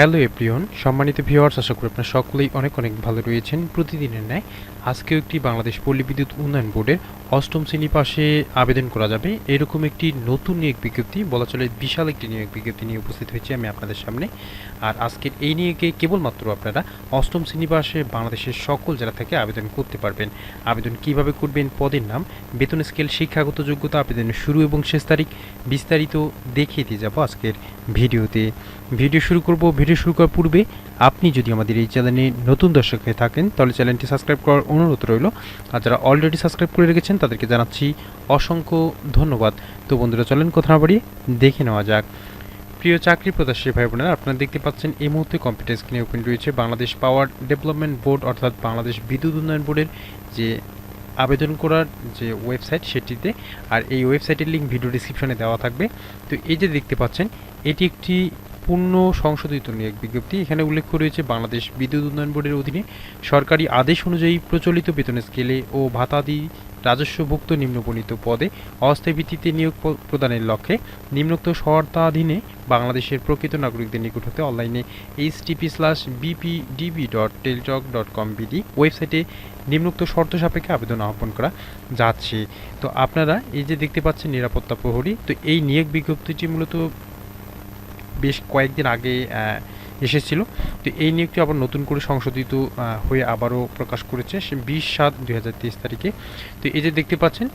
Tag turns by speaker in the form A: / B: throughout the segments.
A: Hello এপ্রিয়ন সম্মানিত viewers, আশা করি আপনারা সকলেই অনেক অনেক ভালো রয়েছেন প্রতিদিনের ন্যায়। আজকেও একটি বাংলাদেশ পল্লী বিদ্যুৎ উন্নয়ন বোর্ডের অষ্টম শ্রেণি পাশে আবেদন করা যাবে। এরকম একটি নতুন নিয়োগ বিজ্ঞপ্তি, বলা চলে বিশাল একটি নিয়োগ বিজ্ঞপ্তি নিয়ে উপস্থিত হয়েছি আমি আপনাদের সামনে। আর আজকের এই নিয়োগে কেবলমাত্র আপনারা অষ্টম শ্রেণি পাশে বাংলাদেশের সকল জেলা থেকে আবেদন করতে পারবেন। আবেদন কীভাবে করবেন, পদের নাম, বেতন স্কেল, শিক্ষাগত যোগ্যতা, আবেদনের শুরু এবং শেষ তারিখ বিস্তারিত দেখিয়ে দিয়ে যাব আজকের ভিডিওতে। ভিডিও শুরু করব, ভিডিও শুরু করার পূর্বে আপনি যদি আমাদের এই চ্যানেলে নতুন দর্শক হয়ে থাকেন, তাহলে চ্যানেলটি সাবস্ক্রাইব করার অনুরোধ রইল। আর যারা অলরেডি সাবস্ক্রাইব করে রেখেছেন তাদেরকে জানাচ্ছি অসংখ্য ধন্যবাদ। তো বন্ধুরা, চলেন কথা না বাড়িয়ে দেখে নেওয়া যাক। প্রিয় চাকরি প্রত্যাশী ভাই বোনেরা, আপনারা দেখতে পাচ্ছেন এই মুহূর্তে কম্পিউটার স্ক্রিনে ওপেন রয়েছে বাংলাদেশ পাওয়ার ডেভেলপমেন্ট বোর্ড অর্থাৎ বাংলাদেশ বিদ্যুৎ উন্নয়ন বোর্ডের যে আবেদন করার যে ওয়েবসাইট সেটিতে। আর এই ওয়েবসাইটের লিঙ্ক ভিডিও ডিসক্রিপশনে দেওয়া থাকবে। তো এই যে দেখতে পাচ্ছেন, এটি একটি পূর্ণ সংশোধিত নিয়োগ বিজ্ঞপ্তি। এখানে উল্লেখ রয়েছে বাংলাদেশ বিদ্যুৎ উন্নয়ন বোর্ডের অধীনে সরকারি আদেশ অনুযায়ী প্রচলিত বেতন স্কেলে ও ভাতাদি রাজস্বভুক্ত নিম্নবর্ণিত পদে অস্থায়ী ভিত্তিতে নিয়োগ প্রদানের লক্ষ্যে নিম্নোক্ত শর্তাধীনে বাংলাদেশের প্রকৃত নাগরিকদের নিকট হতে অনলাইনে HTTP slash BPDB dot Teletalk dot com BD ওয়েবসাইটে নিম্নোক্ত শর্ত সাপেক্ষে আবেদন আহ্বান করা যাচ্ছে। তো আপনারা এই যে দেখতে পাচ্ছেন নিরাপত্তা প্রহরী, তো এই নিয়োগ বিজ্ঞপ্তিটি মূলত বেশ কয়েকদিন আগে এসেছিল। তো এই নিয়োগটি আবার নতুন করে সংশোধিত হয়ে আবারও প্রকাশ করেছে বিশ সাত দুই হাজার তেইশ তারিখে। তো এই যে দেখতে পাচ্ছেন,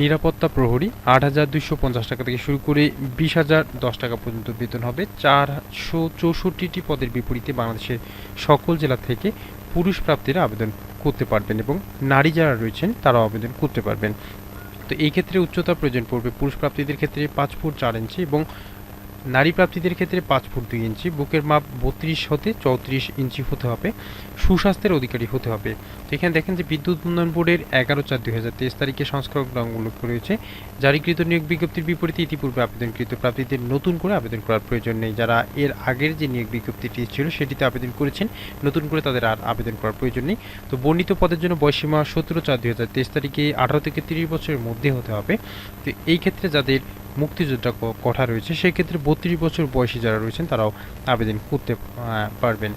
A: নিরাপত্তা প্রহরী আট হাজার দুইশো পঞ্চাশ টাকা থেকে শুরু করে বিশ হাজার দশ টাকা পর্যন্ত বেতন হবে। চারশো চৌষট্টিটি পদের বিপরীতে বাংলাদেশের সকল জেলা থেকে পুরুষ প্রাপ্তিরা আবেদন করতে পারবেন এবং নারী যারা রয়েছেন তারাও আবেদন করতে পারবেন। তো এই ক্ষেত্রে উচ্চতা প্রয়োজন পড়বে। পুরুষ প্রাপ্তিদের ক্ষেত্রে পাঁচ ফুট চার ইঞ্চি এবং নারী প্রাপ্তিদের ক্ষেত্রে পাঁচ ফুট দুই ইঞ্চি, বুকের মাপ বত্রিশ হতে চৌত্রিশ ইঞ্চি হতে হবে, সুস্বাস্থ্যের অধিকারী হতে হবে। তো এখানে দেখেন যে বিদ্যুৎ উন্নয়ন বোর্ডের এগারো চার দুই হাজার তেইশ তারিখে সংস্করণ উল্লেখ রয়েছে জারিকৃত নিয়োগ বিজ্ঞপ্তির বিপরীতে ইতিপূর্বে আবেদনকৃত প্রাপ্তিদের নতুন করে আবেদন করার প্রয়োজন নেই। যারা এর আগের যে নিয়োগ বিজ্ঞপ্তিটি ছিল সেটিতে আবেদন করেছেন, নতুন করে তাদের আর আবেদন করার প্রয়োজন নেই। তো বর্ণিত পদের জন্য বয়সীমা সতেরো চার দুই হাজার তেইশ তারিখে আঠারো থেকে তিরিশ বছরের মধ্যে হতে হবে। তো এই ক্ষেত্রে যাদের মুক্তিযোদ্ধা ক- কোঠা রয়েছে সেই ক্ষেত্রে বত্রিশ বছর বয়সী যারা রয়েছেন তারাও আবেদন করতে পারবেন।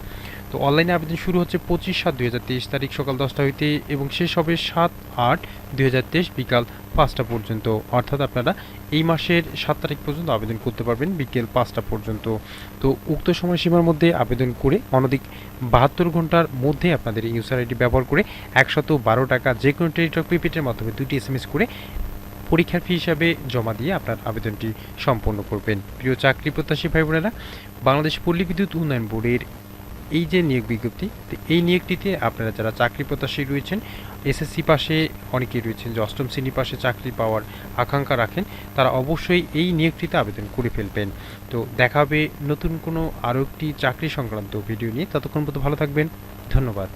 A: তো অনলাইনে আবেদন শুরু হচ্ছে পঁচিশ সাত দুই হাজার তেইশ তারিখ সকাল দশটা হইতে এবং শেষ হবে সাত আট দুই হাজার তেইশ বিকাল পাঁচটা পর্যন্ত। অর্থাৎ আপনারা এই মাসের সাত তারিখ পর্যন্ত আবেদন করতে পারবেন, বিকেল পাঁচটা পর্যন্ত। তো উক্ত সময়সীমার মধ্যে আবেদন করে অনধিক বাহাত্তর ঘণ্টার মধ্যে আপনাদের এই ইউজার আইডি ব্যবহার করে একশত বারো টাকা যে কোনো টেলিটক প্রিপেডের মাধ্যমে দুটি এস করে পরীক্ষার ফি হিসাবে জমা দিয়ে আপনার আবেদনটি সম্পন্ন করবেন। প্রিয় চাকরি প্রত্যাশী ভাই বোনেরা বাংলাদেশ পল্লী বিদ্যুৎ উন্নয়ন বোর্ডের এই যে নিয়োগ বিজ্ঞপ্তি এই নিয়োগটিতে আপনারা যারা চাকরি প্রত্যাশী রয়েছেন, এসএসসি পাশে অনেকেই রয়েছেন যে অষ্টম শ্রেণি পাশে চাকরি পাওয়ার আকাঙ্ক্ষা রাখেন, তারা অবশ্যই এই নিয়োগটিতে আবেদন করে ফেলবেন। তো দেখা হবে নতুন কোনো আরও একটি চাকরি সংক্রান্ত ভিডিও নিয়ে। ততক্ষণ পর্যন্ত ভালো থাকবেন। ধন্যবাদ।